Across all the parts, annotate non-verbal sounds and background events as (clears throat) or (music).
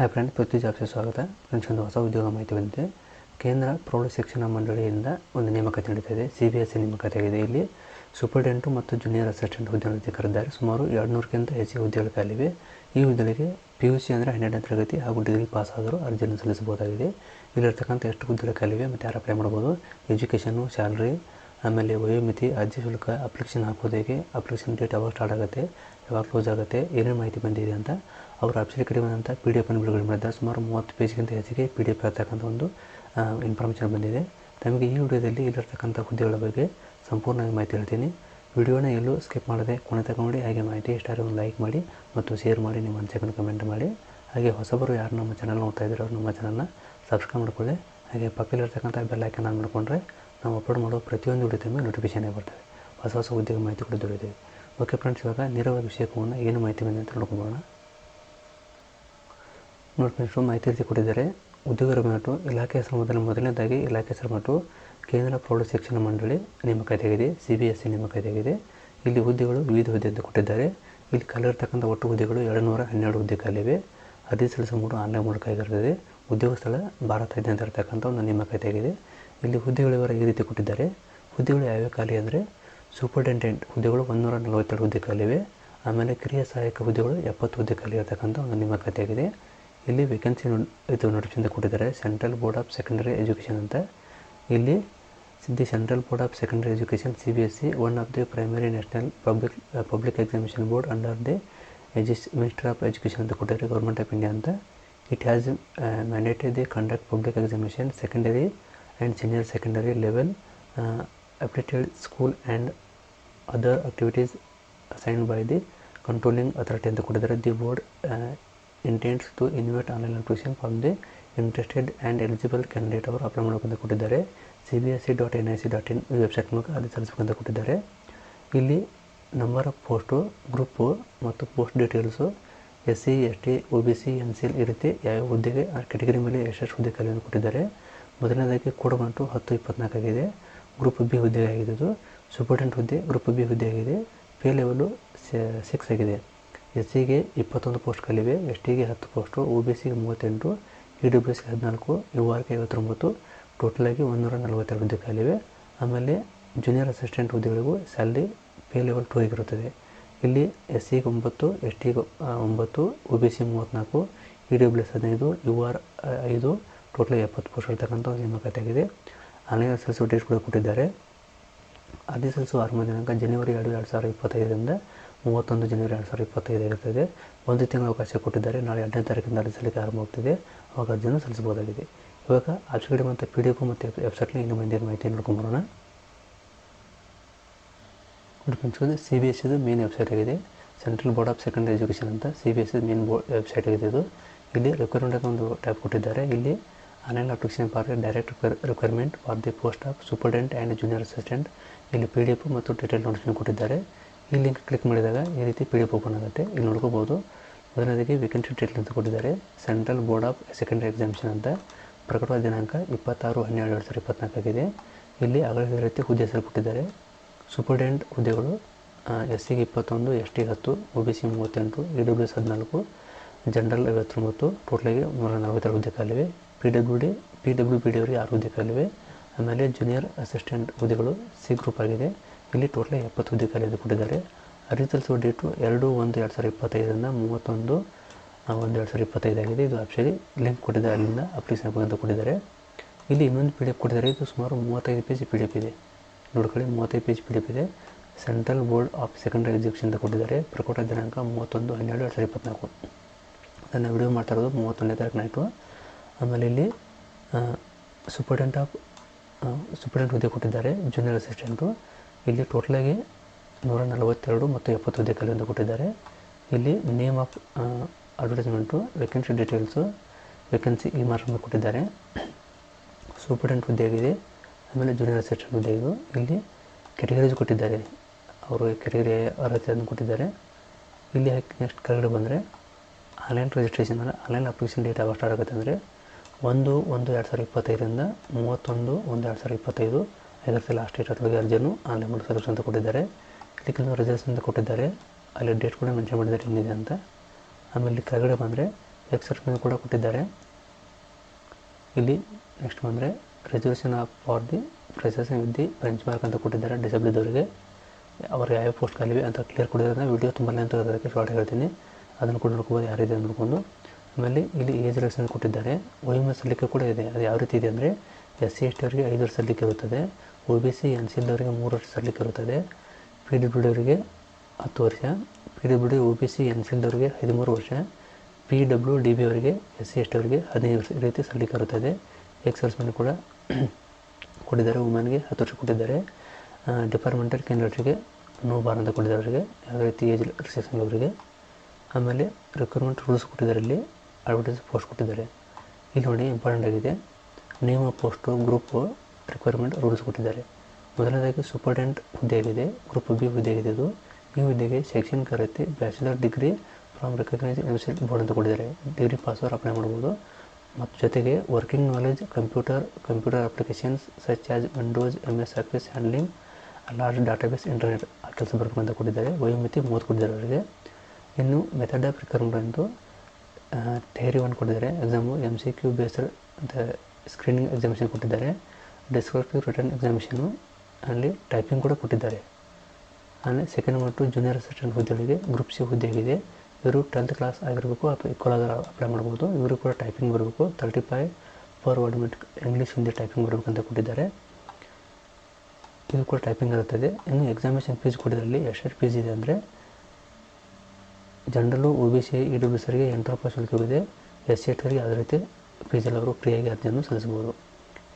Hi friend ಪೃಥ್ವಿ ಜಾಬ್ಸ್ಗೆ ಸ್ವಾಗತ. Friends ಒಂದು ಹೊಸ ಉದ್ಯೋಗ ಮಾಹಿತಿ ಬಂದಿದೆ. ಕೇಂದ್ರ ಪ್ರೌಢ ಶಿಕ್ಷಣ ಮಂಡಳಿಯಿಂದ ಒಂದು ನೇಮಕಾತಿ ನಡೀತಾ ಇದೆ. ಸಿ ಬಿ ಎಸ್ ಸಿ ನೇಮಕಾತಿ ಆಗಿದೆ. ಇಲ್ಲಿ ಸೂಪರ್ಡೆಂಟು ಮತ್ತು ಜೂನಿಯರ್ ಅಸಿಸ್ಟೆಂಟ್ ಹುದ್ದೆಗಳನ್ನು ಕರೆದಿದ್ದಾರೆ. ಸುಮಾರು ಎರಡು ನೂರಕ್ಕಿಂತ ಹೆಚ್ಚು ಹುದ್ದೆಗಳು ಖಾಲಿವೆ ಈ ಹುದ್ದೆಗಳಿಗೆ ಪಿ ಯು ಸಿ ಅಂದರೆ ಹನ್ನೆರಡನೇ ತರಗತಿ ಹಾಗೂ ಡಿಗ್ರಿ ಪಾಸ್ ಆದರೂ ಅರ್ಜಿಯನ್ನು ಸಲ್ಲಿಸಬಹುದಾಗಿದೆ. ಇಲ್ಲಿರ್ತಕ್ಕಂಥ ಎಷ್ಟು ಹುದ್ದೆಗಳು ಖಾಲಿವೆ ಮತ್ತು ಯಾರು ಅಪ್ಲೈ ಮಾಡ್ಬೋದು? ಎಜುಕೇಷನು ಸ್ಯಾಲ್ರಿ ಆಮೇಲೆ ವಯೋಮಿತಿ ಅರ್ಜಿ ಶುಲ್ಕ, ಅಪ್ಲಿಕೇಶನ್ ಹಾಕೋದು ಹೇಗೆ ಅಪ್ಲಿಕೇಶನ್ ಡೇಟ್ ಯಾವಾಗ ಸ್ಟಾರ್ಟ್ ಆಗುತ್ತೆ, ಯಾವಾಗ ಕ್ಲೋಸ್ ಆಗುತ್ತೆ, ಏನೇನು ಮಾಹಿತಿ ಬಂದಿದೆ ಅಂತ ಅವರ ವೆಬ್ಸೈಟ್ ಕಡೆ ಬಂದಂಥ ಪಿ ಡಿ ಎಫನ್ನು ಬಿಡುಗಡೆ ಮಾಡಿದ್ದಾರೆ ಸುಮಾರು ಮೂವತ್ತು ಪೇಜ್ಗಿಂತ ಹೆಚ್ಚಿಗೆ ಪಿ ಡಿ ಎಫ್ ಇರ್ತಕ್ಕಂಥ ಒಂದು ಇನ್ಫಾರ್ಮೇಷನ್ ಬಂದಿದೆ. ತಮಗೆ ಈ ವಿಡಿಯೋದಲ್ಲಿ ಇಲ್ಲಿರ್ತಕ್ಕಂಥ ಹುದ್ದೆಗಳ ಬಗ್ಗೆ ಸಂಪೂರ್ಣವಾಗಿ ಮಾಹಿತಿ ಹೇಳ್ತೀನಿ. ವಿಡಿಯೋನ ಎಲ್ಲೂ ಸ್ಕಿಪ್ ಮಾಡದೆ ಕೊನೆ ತಗೊಂಡು ನೋಡಿ, ಹಾಗೆ ಮಾಹಿತಿ ಇಷ್ಟ ಒಂದು ಲೈಕ್ ಮಾಡಿ ಮತ್ತು ಶೇರ್ ಮಾಡಿ, ನಿಮ್ಮ ಅನಿಸಿಕೆಯನ್ನು ಕಮೆಂಟ್ ಮಾಡಿ. ಹಾಗೆ ಹೊಸಬರು ಯಾರು ನಮ್ಮ ಚಾನಲ್ ನೋಡ್ತಾ ಇದ್ದಾರೆ ಅವ್ರು ನಮ್ಮ ಚಾನಲ್ನ ಸಬ್ಸ್ಕ್ರೈಬ್ ಮಾಡಿಕೊಳ್ಳಿ. ಹಾಗೆ ಪಕ್ಕದಲ್ಲಿರ್ತಕ್ಕಂಥ ಬೆಲ್ ಆನ್ ಮಾಡಿಕೊಂಡ್ರೆ ನಾವು ಅಪ್ಲೋಡ್ ಮಾಡೋ ಪ್ರತಿಯೊಂದು ವಿಡಿಯೋ ತಮ್ಮ ನೋಟಿಫಿಕೇಶನ್ ಬರ್ತವೆ ಹೊಸ ಹೊಸ ಉದ್ಯೋಗ ಮಾಹಿತಿ ಕೂಡ ದೊರೆಯುತ್ತೆ ಓಕೆ ಫ್ರೆಂಡ್ಸ್ ಇವಾಗ ನೇರವಾಗಿ ವಿಷಯಕ್ಕೆ ಏನು ಮಾಹಿತಿ ಬಂದಿದೆ ಅಂತ ನೋಡ್ಕೊಂಬೋಣ ನೋಡಿ ಫ್ರೆಂಡ್ಸ್ ಮಾಹಿತಿ ರೀತಿ ಕೊಟ್ಟಿದ್ದಾರೆ. ಉದ್ಯೋಗರ ಮಟ್ಟು ಇಲಾಖೆ ಹೆಸರು ಮೊದಲ, ಮೊದಲನೇದಾಗಿ ಇಲಾಖೆ ಹೆಸರು ಮಟ್ಟು ಕೇಂದ್ರ ಪ್ರೌಢ ಶಿಕ್ಷಣ ಮಂಡಳಿ ನೇಮಕಾತಿಯಾಗಿದೆ ಸಿ ಬಿ ಎಸ್ ಸಿ ನೇಮಕಾತಿಯಾಗಿದೆ. ಇಲ್ಲಿ ಹುದ್ದೆಗಳು ವಿವಿಧ ಹುದ್ದೆ ಅಂತ ಕೊಟ್ಟಿದ್ದಾರೆ. ಇಲ್ಲಿ ಕಲಿರ್ತಕ್ಕಂಥ ಒಟ್ಟು ಹುದ್ದೆಗಳು ಎರಡು ನೂರ ಹನ್ನೆರಡು ಹುದ್ದೆ ಖಾಲಿವೆ ಅರ್ಜಿ ಸಲ್ಲಿಸುವ ಮೂರು ಆನ್ಲೈನ್ ಮೂಲಕ ಆಗಿರ್ತದೆ ಉದ್ಯೋಗ ಸ್ಥಳ ಭಾರತ ಅಂತ ಇರತಕ್ಕಂಥ ಒಂದು ನೇಮಕಾತಿಯಾಗಿದೆ. ಇಲ್ಲಿ ಹುದ್ದೆಗಳ ವಿವರ ಈ ರೀತಿ ಕೊಟ್ಟಿದ್ದಾರೆ. ಹುದ್ದೆಗಳು ಯಾವ್ಯಾವ ಖಾಲಿ ಅಂದರೆ ಸೂಪರ್ಟೆಂಡೆಂಟ್ ಹುದ್ದೆಗಳು ಒಂದೂರ ನಲವತ್ತೆರಡು ಹುದ್ದೆ ಖಾಲಿವೆ ಆಮೇಲೆ ಕಿರಿಯ ಸಹಾಯಕ ಹುದ್ದೆಗಳು ಎಪ್ಪತ್ತು ಹುದ್ದೆ ಖಾಲಿ ಇರತಕ್ಕಂಥ ಒಂದು ಕಥೆಯಾಗಿದೆ ಇಲ್ಲಿ ವೇಕೆನ್ಸಿ ಇದು ನೋಟಿಫಿಕೇಶನ್ ಕೊಟ್ಟಿದ್ದಾರೆ. Central board of secondary education ಅಂತ. ಇಲ್ಲಿ the central board of secondary education C B S C one of the primary national public public examination board under the ಎಜುಸ್ minister of education ಅಂತ ಕೊಟ್ಟಿದ್ದಾರೆ. Government of India ಅಂತ. It has mandated the conduct public examination secondary and senior secondary level affiliated school and other activities assigned by the controlling authority ಅಂತ ಕೊಟ್ಟಿದ್ದಾರೆ the board intends to invite online application from the interested and eligible candidate ಅವರು apply ಮಾಡಬೇಕಂತ ಕೊಟ್ಟಿದ್ದಾರೆ C B S C dot N I C dot in website ಮೂಲಕ ಅದು ಸಲ್ಲಿಸಬೇಕಂತ ಕೊಟ್ಟಿದ್ದಾರೆ ಇಲ್ಲಿ ನಂಬರ್ ಆಫ್ ಪೋಸ್ಟು ಗ್ರೂಪು ಮತ್ತು post details S C S T O B C N C L ಈ ರೀತಿ ಯಾವ ಹುದ್ದೆಗೆ ಆ ಕೆಟಗರಿ ಮೇಲೆ ಎಷ್ಟೆಷ್ಟು ಹುದ್ದೆ ಖಾಲಿಯನ್ನು ಕೊಟ್ಟಿದ್ದಾರೆ. ಮೊದಲನೇದಾಗಿ ಕೊಡಗಂಟು ಹತ್ತು, ಇಪ್ಪತ್ನಾಲ್ಕಾಗಿದೆ. ಗ್ರೂಪ್ ಬಿ ಹುದ್ದೆ ಆಗಿದೆ ಇದು ಸೂಪರ್ಟೆಂಟ್ ಹುದ್ದೆ ಗ್ರೂಪ್ ಬಿ ಹುದ್ದೆ ಆಗಿದೆ. ಪೇ ಲೆವೆಲು ಸಿಕ್ಸ್ ಆಗಿದೆ. ಎಸ್ ಸಿಗೆ ಇಪ್ಪತ್ತೊಂದು ಪೋಸ್ಟ್ ಕಲಿವೆ ಎಸ್ ಟಿಗೆ ಹತ್ತು ಪೋಸ್ಟು ಒ ಬಿ ಸಿಗೆ ಮೂವತ್ತೆಂಟು ಇ ಡಬ್ಲ್ಯೂ ಸಿಗೆ ಹದಿನಾಲ್ಕು ಯು ಆರ್ಗೆ ಐವತ್ತೊಂಬತ್ತು ಟೋಟಲಾಗಿ ಒಂದೂರ ನಲವತ್ತೆರಡು ಹುದ್ದೆ ಖಾಲಿವೆ ಆಮೇಲೆ ಜೂನಿಯರ್ ಅಸಿಸ್ಟೆಂಟ್ ಹುದ್ದೆಗಳಿಗೂ ಸ್ಯಾಲ್ರಿ ಪೇ ಲೆವೆಲ್ ಟೂ ಆಗಿರುತ್ತದೆ. ಇಲ್ಲಿ ಎಸ್ ಸಿಗೆ ಒಂಬತ್ತು ಎಸ್ ಟಿಗೆ ಒಂಬತ್ತು ಒ ಬಿ ಸಿ ಮೂವತ್ತ್ನಾಲ್ಕು ಇ ಡಬ್ಲ್ಯೂ ಎಸ್ ಹದಿನೈದು ಯು ಆರ್ ಐದು ಟೋಟಲ್ ಎಪ್ಪತ್ತು ಪೋಸ್ಟ್ ಇರ್ತಕ್ಕಂಥ ಒಂದು ಕಥೆಯಾಗಿದೆ. ಆನ್ಲೈನ್ ಸೆಲ್ಸು ಡೇಟ್ ಕೂಡ ಕೊಟ್ಟಿದ್ದಾರೆ. ಅರ್ಜಿ ಸಲ್ಲಿಸುವ ಆರಂಭ ದಿನಾಂಕ ಜನವರಿ ಎರಡು ಎರಡು ಸಾವಿರದ ಇಪ್ಪತ್ತೈದರಿಂದ ಮೂವತ್ತೊಂದು ಜನವರಿ ಎರಡು ಸಾವಿರದ ಇಪ್ಪತ್ತೈದು ಇರುತ್ತದೆ. ಒಂದು ತಿಂಗಳ ಅವಕಾಶ ಕೊಟ್ಟಿದ್ದಾರೆ. ನಾಳೆ ಎರಡನೇ ತಾರೀಕಿಂದ ಅರ್ಜಿ ಸಲ್ಲಿಕೆ ಆರಂಭವಾಗ್ತಿದೆ. ಅವಾಗ ಅರ್ಜಿಯನ್ನು ಸಲ್ಲಿಸಬಹುದಾಗಿದೆ. ಇವಾಗ ಆಚೆಗಡೆ ಮತ್ತು ಪಿ ಡಿ ಎಫ್ ಮತ್ತು ವೆಬ್ಸೈಟ್ನ ಇನ್ನು ಮುಂದಿನ ಮಾಹಿತಿ ನೋಡ್ಕೊಂಬರೋಣ ಬರೋಣ. ಸಿ ಬಿ ಎಸ್ ಇದು ಮೇನ್ ವೆಬ್ಸೈಟ್ ಆಗಿದೆ. Central board of secondary education ಅಂತ C B S main board website ಆಗಿದೆ ಇದು. ಇಲ್ಲಿ ರಿಕ್ವೈರ್ಮೆಂಟ್ ಒಂದು ಟ್ಯಾಬ್ ಕೊಟ್ಟಿದ್ದಾರೆ. ಇಲ್ಲಿ online application for direct requirement for the post of superintendent and junior assistant ಇಲ್ಲಿ ಪಿ ಡಿ ಎಫ್ ಮತ್ತು ಡೀಟೇಲ್ ನೋಟಿಫಿಕೇಶನ್ ಕೊಟ್ಟಿದ್ದಾರೆ. ಈ ಲಿಂಕ್ ಕ್ಲಿಕ್ ಮಾಡಿದಾಗ ಈ ರೀತಿ ಪಿ ಡಿ ಎಫ್ ಓಪನ್ ಆಗುತ್ತೆ. ಇಲ್ಲಿ ನೋಡ್ಕೋಬೋದು. ಮೊದಲನೇದಾಗಿ ವೇಕೆನ್ಸಿ ಡೇಟ್ ಅಂತ ಕೊಟ್ಟಿದ್ದಾರೆ. Central board of secondary examination ಅಂತ. ಪ್ರಕಟವಾದ ದಿನಾಂಕ ಇಪ್ಪತ್ತಾರು ಹನ್ನೆರಡು ಎರಡು ಸಾವಿರದ ಇಪ್ಪತ್ನಾಲ್ಕಾಗಿದೆ ಇಲ್ಲಿ ಅಗಲ ರೀತಿ ಹುದ್ದೆ ಹೆಸರು ಕೊಟ್ಟಿದ್ದಾರೆ. ಸೂಪರ್ಡೆಂಟ್ ಹುದ್ದೆಗಳು ಎಸ್ ಸಿಗೆ ಇಪ್ಪತ್ತೊಂದು ಎಸ್ ಟಿ ಹತ್ತು ಒ ಬಿ ಸಿ ಮೂವತ್ತೆಂಟು ಇ ಡಬ್ಲ್ಯೂ ಎಸ್ ಹದಿನಾಲ್ಕು ಜನರಲ್ ಐವತ್ತೊಂಬತ್ತು ಟೋಟಲಾಗಿ ನೂರ ನಲವತ್ತೆರಡು ಹುದ್ದೆ ಖಾಲಿವೆ P W D, P W P D ಅವರಿಗೆ ಆರು ಹುದ್ದೆ ಖಾಲಿವೆ ಆಮೇಲೆ ಜೂನಿಯರ್ ಅಸಿಸ್ಟೆಂಟ್ ಹುದ್ದೆಗಳು ಸಿ ಗ್ರೂಪ್ ಆಗಿದೆ. ಇಲ್ಲಿ ಟೋಟಲ್ ಎಪ್ಪತ್ತು ಹುದ್ದೆ ಖಾಲಿ ಕೊಟ್ಟಿದ್ದಾರೆ ಅರ್ಜಿ ಡೇಟು ಎರಡು ಒಂದು ಎರಡು ಸಾವಿರದ ಇಪ್ಪತ್ತೈದರಿಂದ ಮೂವತ್ತೊಂದು ಒಂದು ಎರಡು ಸಾವಿರದ ಇಪ್ಪತ್ತೈದಾಗಿದೆ ಇದು ಆಪ್ಷಲಿ ಲಿಂಕ್ ಕೊಟ್ಟಿದ್ದಾರೆ. ಅಲ್ಲಿಂದ ಅಪ್ಲಿಕೇಶನ್ ಅಂತ ಕೊಟ್ಟಿದ್ದಾರೆ. ಇಲ್ಲಿ ಇನ್ನೊಂದು ಪಿ ಡಿ ಎಫ್ ಕೊಟ್ಟಿದ್ದಾರೆ. ಇದು ಸುಮಾರು ಮೂವತ್ತೈದು ಪೇಜ್ ಪಿ ಡಿ ಎಫ್ ಇದೆ. ನೋಡ್ಕೊಳ್ಳಿ, ಮೂವತ್ತೈದು ಪೇಜ್ ಪಿ ಡಿ ಎಫ್ ಇದೆ. Central board of secondary education ಅಂತ ಕೊಟ್ಟಿದ್ದಾರೆ. ಪ್ರಕಟ ದಿನಾಂಕ ಮೂವತ್ತೊಂದು ಹನ್ನೆರಡು, ಎರಡು ಸಾವಿರದ ಇಪ್ಪತ್ತ್ನಾಲ್ಕು ಅದನ್ನು ವಿಡಿಯೋ ಮಾಡ್ತಾ ಇರೋದು ಮೂವತ್ತೊಂದನೇ ತಾರೀಕು ನೈಟು ಆಮೇಲೆ ಇಲ್ಲಿ ಸೂಪರ್ಡೆಂಟ್ ಆಫ್ ಸೂಪರ್ಡೆಂಟ್ ಹುದ್ದೆ ಕೊಟ್ಟಿದ್ದಾರೆ ಜೂನಿಯರ್ ಅಸಿಸ್ಟೆಂಟು ಇಲ್ಲಿ ಟೋಟಲಾಗಿ ನೂರ ನಲವತ್ತೆರಡು ಮತ್ತು ಎಪ್ಪತ್ತು ಹುದ್ದೆ ಖಾಲಿ ಅಂತ ಕೊಟ್ಟಿದ್ದಾರೆ. ಇಲ್ಲಿ name of advertisement vacancy details vacancy ಈ ಮಾರ್ಕ್ ಕೊಟ್ಟಿದ್ದಾರೆ. ಸೂಪರ್ಡೆಂಟ್ ಹುದ್ದೆ ಆಗಿದೆ, ಆಮೇಲೆ ಜೂನಿಯರ್ ಅಸಿಸ್ಟೆಂಟ್ ಹುದ್ದೆ ಇದು. ಇಲ್ಲಿ ಕೆಟಗರೀಸ್ ಕೊಟ್ಟಿದ್ದಾರೆ. ಅವರು ಕೆಟಗರಿ ಅರ್ಹತೆಯನ್ನು ಕೊಟ್ಟಿದ್ದಾರೆ. ಇಲ್ಲಿ ನೆಕ್ಸ್ಟ್ ಕೆಳಗಡೆ ಬಂದರೆ online registration online application date ಯಾವಾಗ ಸ್ಟಾರ್ಟ್ ಆಗುತ್ತೆ ಅಂದರೆ ಒಂದು ಒಂದು ಎರಡು ಸಾವಿರದ ಇಪ್ಪತ್ತೈದರಿಂದ ಮೂವತ್ತೊಂದು, ಒಂದು ಎರಡು ಸಾವಿರದ ಇಪ್ಪತ್ತೈದು. ಐದರ ಲಾಸ್ಟ್ ಡೇಟ್ ಅದ್ರೊಳಗೆ ಅರ್ಜಿಯನ್ನು ಆನ್ಲೈನ್ ಸಲ್ಲಿಸು ಅಂತ ಕೊಟ್ಟಿದ್ದಾರೆ. ಇಲ್ಲಿ ಕೆಲವು ರಿಸಲ್ಟ್ಸ್ ಅಂತ ಕೊಟ್ಟಿದ್ದಾರೆ. ಅಲ್ಲಿ ಡೇಟ್ ಕೂಡ ಮೆನ್ಷನ್ ಮಾಡಿದ್ದಾರೆ ಏನಿದೆ ಅಂತ. ಆಮೇಲೆ ಕೆಳಗಡೆ ಬಂದರೆ ಎಕ್ಸೆಪ್ಷನ್ ಕೂಡ ಕೊಟ್ಟಿದ್ದಾರೆ. ಇಲ್ಲಿ ನೆಕ್ಸ್ಟ್ ಬಂದರೆ reservation of for the freshers with the benchmark ಅಂತ ಕೊಟ್ಟಿದ್ದಾರೆ ಡಿಸೇಬಲ್ ಇದ್ದವರಿಗೆ. ಅವ್ರು ಯಾವ ಪೋಸ್ಟ್ ಖಾಲಿವೆ ಅಂತ ಕ್ಲಿಯರ್ ಕೊಟ್ಟಿದ್ದಾರೆ. ವಿಡಿಯೋ ತುಂಬ ಲೆಂತ್ ಅದಕ್ಕೆ ಶಾರ್ಟ್ ಹೇಳ್ತೀನಿ. ಅದನ್ನು ಕೂಡ ನೋಡ್ಕೋಬೋದು, ಯಾರಿದೆ ನೋಡ್ಕೊಂಡು. ಆಮೇಲೆ ಇಲ್ಲಿ ಏಜ್ ರಿಲೇಷನ್ ಕೊಟ್ಟಿದ್ದಾರೆ. ಎಂ ಸಲ್ಲಿಕೆ ಕೂಡ ಇದೆ. ಅದು ಯಾವ ರೀತಿ ಇದೆ ಅಂದರೆ ಎಸ್ ಸಿ ಎಸ್ ಟಿ ಅವರಿಗೆ ಐದು ವರ್ಷ ಸಲ್ಲಿಕೆ ಇರುತ್ತದೆ. O B C N C ಎಲ್ದವರಿಗೆ ಮೂರು ವರ್ಷ ಸಲ್ಲಿಕೆ ಇರುತ್ತದೆ. ಪಿ ಡಬ್ಲ್ಯೂ ಅವರಿಗೆ ಹತ್ತು ವರ್ಷ. P W O B C N C ಎಲ್ದವರಿಗೆ ಹದಿಮೂರು ವರ್ಷ. ಪಿ ಡಬ್ಲ್ಯೂ ಡಿ ಬಿ ಅವರಿಗೆ ಎಸ್ ಸಿ ಎಸ್ ಟಿ ಅವರಿಗೆ ಹದಿನೈದು ವರ್ಷ ಈ ರೀತಿ ಸಲ್ಲಿಕೆ ಇರುತ್ತದೆ. ಎಕ್ಸರ್ಸ್ಮೆಂಟ್ ಕೂಡ (clears throat) ಕೊಟ್ಟಿದ್ದಾರೆ. ವುಮೆನ್ಗೆ ಹತ್ತು ವರ್ಷ ಕೊಟ್ಟಿದ್ದಾರೆ. ಡಿಪಾರ್ಟ್ಮೆಂಟಲ್ ಕ್ಯಾಂಡಿಡೇಟ್ರಿಗೆ ನೋ ಬಾರ್ ಅಂತ ಕೊಟ್ಟಿದ್ದಾರೆ ಅವರಿಗೆ. ಯಾವ ರೀತಿ ಏಜ್ ಅವರಿಗೆ. ಆಮೇಲೆ ರಿಕ್ರೂಟ್ಮೆಂಟ್ ರೂಲ್ಸ್ ಕೊಟ್ಟಿದ್ದಾರೆ ಇಲ್ಲಿ ಅಡ್ವರ್ಟೈಸ್ ಪೋಸ್ಟ್ ಕೊಟ್ಟಿದ್ದಾರೆ. ಇಲ್ಲಿ ನೋಡಿ ಇಂಪಾರ್ಟೆಂಟ್ ಆಗಿದೆ. Name of post group requirement rules ಕೊಟ್ಟಿದ್ದಾರೆ. ಮೊದಲನೇದಾಗಿ ಸೂಪರ್ಟೆಂಟ್ ಹುದ್ದೆಯಾಗಿದೆ ಗ್ರೂಪ್ ಬಿ ಹುದ್ದೆಯಾಗಿದೆ ಅದು? ಈ ಹುದ್ದೆಗೆ ಶೈಕ್ಷಣಿಕ ಅರ್ಹತೆ bachelor degree from recognise university board ಅಂತ ಕೊಟ್ಟಿದ್ದಾರೆ. ಡಿಗ್ರಿ ಪಾಸ್ವರ್ ಅಪ್ಲೈ ಮಾಡ್ಬೋದು. ಮತ್ತು ಜೊತೆಗೆ working knowledge computer computer applications such as Windows M S office handling large database internet ಕೆಲಸ ಬರ್ಕೊಂಡು ಕೊಟ್ಟಿದ್ದಾರೆ. ವಯೋಮಿತಿ ಮೂವತ್ತು ಕೊಟ್ಟಿದ್ದಾರೆ ಅವರಿಗೆ. ಇನ್ನು method of requirement tier one ಕೊಟ್ಟಿದ್ದಾರೆ. Exam M C Q based ಅಂತ ಸ್ಕ್ರೀನಿಂಗ್ ಎಕ್ಸಾಮಿಷನ್ ಕೊಟ್ಟಿದ್ದಾರೆ. ಡಿಸ್ಕ್ರಿಪ್ಟಿವ್ ರಿಟರ್ನ್ ಎಕ್ಸಾಮಿಷನು ಅಲ್ಲಿ ಟೈಪಿಂಗ್ ಕೂಡ ಕೊಟ್ಟಿದ್ದಾರೆ. ಆಮೇಲೆ ಸೆಕೆಂಡ್ ಮತ್ತು ಜೂನಿಯರ್ ಅಸಿಸ್ಟೆಂಟ್ ಹುದ್ದೆಗಳಿಗೆ ಗ್ರೂಪ್ ಸಿ ಹುದ್ದೆ ಆಗಿದೆ ಇವರು ಟೆಂತ್ ಕ್ಲಾಸ್ ಆಗಿರಬೇಕು ಅಥವಾ ಈಕ್ವಲ್ ಅಪ್ಲೈ ಮಾಡ್ಬೋದು. ಇವರು ಕೂಡ ಟೈಪಿಂಗ್ ಬರಬೇಕು. ತರ್ಟಿ ಫೈವ್ ಪರ್ ವರ್ಡ್ ಮೆಟ್ ಇಂಗ್ಲೀಷ್ ಹಿಂದಿ ಟೈಪಿಂಗ್ ಬರಬೇಕಂತ ಕೊಟ್ಟಿದ್ದಾರೆ. ಇದು ಕೂಡ ಟೈಪಿಂಗ್ ಇರುತ್ತದೆ ಇನ್ನು ಎಕ್ಸಾಮಿನೇಷನ್ ಫೀಸ್ ಕೊಟ್ಟಿದ್ರಲ್ಲಿ ಎಷ್ಟು ಫೀಸ್ ಇದೆ ಅಂದರೆ general O B C E W ಸರಿಗೆ ಎಂಟು ರೂಪಾಯಿ ಶುಲ್ಕವಿದೆ ಎಸ್ ಸಿ ಎಟ್ರಿಗೆ ಅದೇ ರೀತಿ ಫೀಸಲ್ಲಿ ಅವರು ಫ್ರೀಯಾಗಿ ಅರ್ಜಿಯನ್ನು ಸಲ್ಲಿಸ್ಬೋದು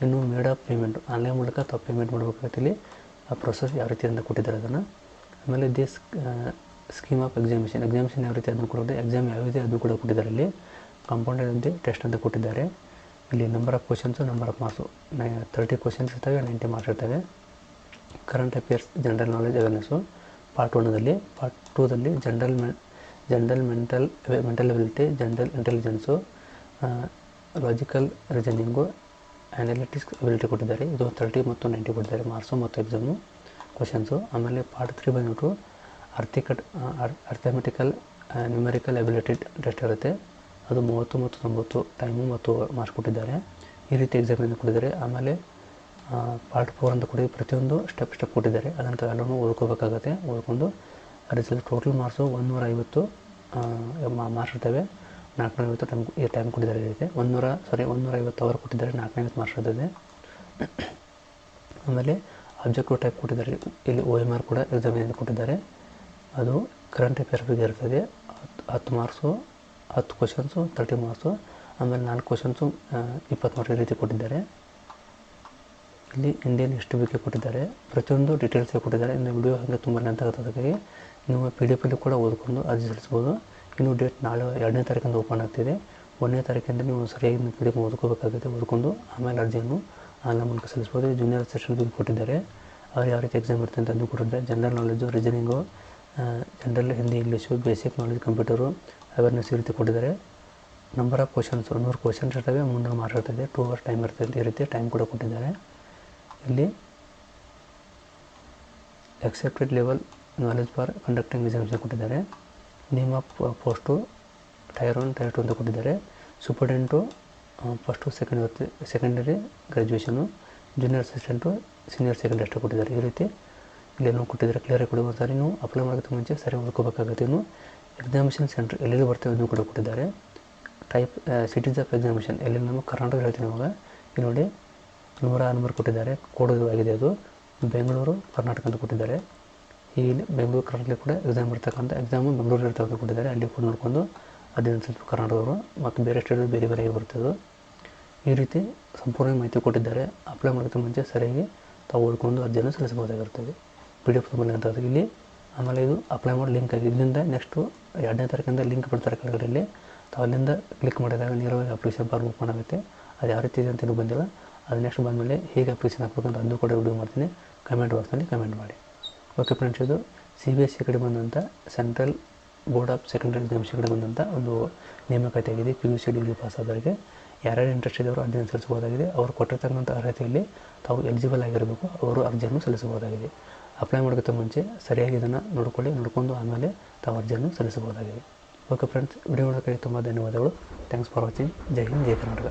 ಇನ್ನು ಮೇಡ್ ಆಫ್ ಪೇಮೆಂಟ್, ಆನ್ಲೈನ್ ಮೂಲಕ ತಾವು ಪೇಮೆಂಟ್ ಮಾಡಬೇಕಾಗುತ್ತೆ ಆ ಪ್ರೊಸೆಸ್ ಯಾವ ರೀತಿ ಅಂತ ಕೊಟ್ಟಿದ್ದಾರೆ ಅದನ್ನು. ಆಮೇಲೆ this scheme of examination examination ಯಾವ ರೀತಿ ಅದನ್ನು ಕೊಡೋದು ಎಕ್ಸಾಮ್ ಯಾವ ರೀತಿ ಅದು ಕೂಡ ಕೊಟ್ಟಿದ್ದಾರೆ ಇಲ್ಲಿ ಕಾಂಪೌಂಡೆಡ್ ಟೆಸ್ಟ್ ಅಂತ ಕೊಟ್ಟಿದ್ದಾರೆ. ಇಲ್ಲಿ number of questions number of marks thirty questions ಇರ್ತವೆ ನೈಂಟಿ ಮಾರ್ಕ್ಸ್ ಇರ್ತವೆ. Current affairs general knowledge awareness part ಒನ್ನಲ್ಲಿ part ಟೂದಲ್ಲಿ general men general mental mental ability general intelligence logical reasoning analytics ability ಕೊಟ್ಟಿದ್ದಾರೆ. ಇದು thirty ಮತ್ತು ninety ಕೊಟ್ಟಿದ್ದಾರೆ. Marks ಮತ್ತು exam questions ಆಮೇಲೆ part three ಬಂದ್ಬಿಟ್ಟು arithmetic arithmetical numerical ability test ಇರುತ್ತೆ. ಅದು ಮೂವತ್ತು ಮತ್ತು ತೊಂಬತ್ತು ಟೈಮು ಮತ್ತು ಮಾರ್ಕ್ಸ್ ಕೊಟ್ಟಿದ್ದಾರೆ. ಈ ರೀತಿ ಎಕ್ಸಾಮಿನ ಕೊಟ್ಟಿದ್ದಾರೆ. ಆಮೇಲೆ ಪಾರ್ಟ್ ಫೋರ್ ಅಂತ ಕೊಡಿ ಪ್ರತಿಯೊಂದು ಸ್ಟೆಪ್ ಸ್ಟೆಪ್ ಕೊಟ್ಟಿದ್ದಾರೆ. ಅದನ್ನು ಎಲ್ಲರೂ ಓದ್ಕೋಬೇಕಾಗತ್ತೆ. ಓದ್ಕೊಂಡು ಅದರಲ್ಲಿ ಟೋಟಲ್ ಮಾರ್ಕ್ಸು ಒಂದೂರ ಐವತ್ತು ಮಾರ್ಕ್ಸ್ ಇರ್ತವೆ. ನಾಲ್ಕುನೂರ ಐವತ್ತು ಟೈಮ್ ಟೈಮ್ ಕೊಟ್ಟಿದ್ದಾರೆ ಈ ರೀತಿ. ಒಂದೂರ ಸಾರಿ ಒಂದೂರ ಐವತ್ತು ಅವರ್ ಕೊಟ್ಟಿದ್ದಾರೆ ನಾಲ್ಕುನೂರ ಐವತ್ತು ಮಾರ್ಕ್ಸ್ ಇರ್ತದೆ. ಆಮೇಲೆ ಅಬ್ಜೆಕ್ಟಿವ್ ಟೈಪ್ ಕೊಟ್ಟಿದ್ದಾರೆ. ಇಲ್ಲಿ ಓ ಎಂ ಆರ್ ಕೂಡ ಎಕ್ಸಾಮಿನಿಂದ ಕೊಟ್ಟಿದ್ದಾರೆ. ಅದು ಕರೆಂಟ್ ಅಫೇರ್ ಬಗ್ಗೆ ಇರ್ತದೆ. ಹತ್ತು ಮಾರ್ಕ್ಸು ಹತ್ತು ಕ್ವಶನ್ಸು ತರ್ಟಿ ಮಾರ್ಕ್ಸು ಆಮೇಲೆ ನಾಲ್ಕು ಕ್ವಶನ್ಸು ಇಪ್ಪತ್ತು ಮಾರ್ಕ್ಸ್ ರೀತಿ ಕೊಟ್ಟಿದ್ದಾರೆ. ಇಲ್ಲಿ ಇಂಡಿಯನ್ ಹಿಸ್ಟ್ರಿ ಬಗ್ಗೆ ಕೊಟ್ಟಿದ್ದಾರೆ. ಪ್ರತಿಯೊಂದು ಡೀಟೇಲ್ಸ್ ಕೊಟ್ಟಿದ್ದಾರೆ. ಇನ್ನು ವಿಡಿಯೋ ಹಾಗೆ ತುಂಬ ಆಗುತ್ತೆ ಅದಕ್ಕಾಗಿ ನೀವು ಪಿ ಡಿ ಎಫಲ್ಲಿ ಕೂಡ ಓದ್ಕೊಂಡು ಅರ್ಜಿ ಸಲ್ಲಿಸ್ಬೋದು ಇನ್ನು ಡೇಟ್ ನಾಳೆ ಎರಡನೇ ತಾರೀಕಿಂದ ಓಪನ್ ಆಗ್ತಿದೆ. ಒಂದನೇ ತಾರೀಕಿಂದ ನೀವು ಸರಿಯಾಗಿ ಪಿ ಡಿ ಎಫ್ ಓದ್ಕೋಬೇಕಾಗುತ್ತೆ ಓದ್ಕೊಂಡು ಆಮೇಲೆ ಅರ್ಜಿಯನ್ನು ಆನ್ಲೈನ್ ಮೂಲಕ ಸಲ್ಲಿಸ್ಬೋದು ಜೂನಿಯರ್ ಸೆಷನ್ ಬಗ್ಗೆ ಕೊಟ್ಟಿದ್ದಾರೆ. ಅವ್ರು ಯಾವ ರೀತಿ ಎಕ್ಸಾಮ್ ಇರುತ್ತೆ ಅಂತಂದು ಕೊಟ್ಟಿದ್ದಾರೆ general knowledge reasoning general Hindi English basic knowledge computer awareness ಈ ರೀತಿ ಕೊಟ್ಟಿದ್ದಾರೆ. ನಂಬರ್ ಆಫ್ ಕ್ವಶನ್ಸು ನೂರು ಕ್ವಶನ್ಸ್ ಇರ್ತವೆ ಮುಂದೆ ಮಾರ್ಕ್ ಇರ್ತದೆ. ಟೂ ಅವರ್ಸ್ ಟೈಮ್ ಇರ್ತದೆ ಈ ರೀತಿ ಟೈಮ್ ಕೂಡ ಕೊಟ್ಟಿದ್ದಾರೆ. ಇಲ್ಲಿ accepted level knowledge for conducting examination ಕೊಟ್ಟಿದ್ದಾರೆ. Name of post tier one tier two ಅಂತ ಕೊಟ್ಟಿದ್ದಾರೆ. Superintendent first second secondary graduation junior assistant senior second ಅಷ್ಟೇ ಕೊಟ್ಟಿದ್ದಾರೆ. ಈ ರೀತಿ ಇಲ್ಲೇನೋ ಕೊಟ್ಟಿದ್ದಾರೆ. ಕ್ಲಿಯರಾಗಿ ಕೊಡಿ ಬರ್ತಾರೆ. ನೀವು ಅಪ್ಲೈ ಮಾಡೋದಕ್ಕೆ ಮುಂಚೆ ಸರಿ ಓದ್ಕೋಬೇಕಾಗುತ್ತೆ. ಇನ್ನು ಎಕ್ಸಾಮಿನೇಷನ್ ಸೆಂಟ್ರ್ ಎಲ್ಲೆಲ್ಲಿ ಬರ್ತೇವೆ ಅದನ್ನು ಕೂಡ ಕೊಟ್ಟಿದ್ದಾರೆ. ಟೈಪ್ ಸಿಟೀಸ್ ಆಫ್ ಎಕ್ಸಾಮಿನೇಷನ್ ಎಲ್ಲೆಲ್ಲಿ ನಮ್ಮ ಕರ್ನಾಟಕ ಹೇಳ್ತೀನಿ ಇವಾಗ. ಇಲ್ಲಿ ನೋಡಿ ನೂರ ನಂಬರ್ ಕೊಟ್ಟಿದ್ದಾರೆ. ಕೋಡ್ ಆಗಿದೆ ಅದು. ಬೆಂಗಳೂರು, ಕರ್ನಾಟಕ ಅಂತ ಕೊಟ್ಟಿದ್ದಾರೆ. ಈ ಬೆಂಗಳೂರು ಕರ್ನಾಟಕ ಕೂಡ ಎಕ್ಸಾಮ್ ಇರ್ತಕ್ಕಂಥ ಎಕ್ಸಾಮು ಬೆಂಗಳೂರಲ್ಲಿ ಕೊಟ್ಟಿದ್ದಾರೆ ಅಲ್ಲಿ ಕೂಡ ನೋಡಿಕೊಂಡು ಅಧ್ಯಯನ ಸ್ವಲ್ಪ ಕರ್ನಾಟಕದವರು ಮತ್ತು ಬೇರೆ ಸ್ಟೇಟ್ ಬೇರೆ ಬೇರೆ ಬರ್ತದೆ. ಈ ರೀತಿ ಸಂಪೂರ್ಣ ಮಾಹಿತಿ ಕೊಟ್ಟಿದ್ದಾರೆ. ಅಪ್ಲೈ ಮಾಡೋಕ್ಕೆ ಮುಂಚೆ ಸರಿಯಾಗಿ ತಾವು ಓದ್ಕೊಂಡು ಅಧ್ಯಯನ ಸಲ್ಲಿಸಬಹುದಾಗಿರ್ತದೆ ಪಿ ಡಿ ಎಫ್ ತುಂಬ ಅಂತ ಇಲ್ಲಿ ಆಮೇಲೆ ಇದು ಅಪ್ಲೈ ಮಾಡಿ ಲಿಂಕ್ ಆಗಿದೆ. ಇಲ್ಲಿಂದ ನೆಕ್ಸ್ಟು ಎರಡನೇ ತಾರೀಕಿಂದ ಲಿಂಕ್ ಬಿಡ್ತಾರೆ ಕೆಳಗಡೆಯಲ್ಲಿ ತಾವು ಅಲ್ಲಿಂದ ಕ್ಲಿಕ್ ಮಾಡಿದಾಗ ನೇರವಾಗಿ ಅಪ್ಲಿಕೇಶನ್ ಫಾರ್ಮ್ ಓಪನ್ ಆಗುತ್ತೆ. ಅದು ಯಾವ ರೀತಿ ಇದೆ ಅಂತ ಬಂದಿಲ್ಲ. ಅದು ನೆಕ್ಸ್ಟ್ ಬಂದಮೇಲೆ ಹೇಗೆ ಅಪ್ಲಿಕೇಶನ್ ಹಾಕ್ಬೇಕಂತ ಅಂತ ಅದು ಕೂಡ ವಿಡಿಯೋ ಮಾಡ್ತೀನಿ. ಕಮೆಂಟ್ ಬಾಕ್ಸ್ನಲ್ಲಿ ಕಮೆಂಟ್ ಮಾಡಿ. ಓಕೆ ಫ್ರೆಂಡ್ಸ್, ಇದು ಸಿ ಬಿ ಎಸ್ ಸಿ ಕಡೆ ಬಂದಂಥ central board of secondary exams ಕಡೆ ಬಂದಂಥ ಒಂದು ನೇಮಕಾತಿ ಆಗಿದೆ P U C degree pass ಆದವರಿಗೆ ಯಾರ್ಯಾರು ಇಂಟ್ರೆಸ್ಟ್ ಇದ್ದವರು ಅರ್ಜಿಯನ್ನು ಸಲ್ಲಿಸಬಹುದಾಗಿದೆ. ಅವರು ಕೊಟ್ಟಿರ್ತಕ್ಕಂಥ ಅರ್ಹತೆಯಲ್ಲಿ ತಾವು ಎಲಿಜಿಬಲ್ ಆಗಿರಬೇಕು. ಅವರು ಅರ್ಜಿಯನ್ನು ಸಲ್ಲಿಸಬಹುದಾಗಿದೆ. ಅಪ್ಲೈ ಮಾಡೋಕ್ಕಿಂತ ಮುಂಚೆ ಸರಿಯಾಗಿ ಇದನ್ನು ನೋಡ್ಕೊಳ್ಳಿ. ನೋಡಿಕೊಂಡು ಆಮೇಲೆ ತಾವು ಅರ್ಜಿಯನ್ನು ಸಲ್ಲಿಸಬಹುದಾಗಿದೆ. ಓಕೆ ಫ್ರೆಂಡ್ಸ್ ವಿಡಿಯೋ ನೋಡೋಕ್ಕೆ ತುಂಬ ಧನ್ಯವಾದಗಳು. ಥ್ಯಾಂಕ್ಸ್ ಫಾರ್ ವಾಚಿಂಗ್ ಜೈ ಹಿಂದ್ ಜೈ ಕರ್ನಾಟಕ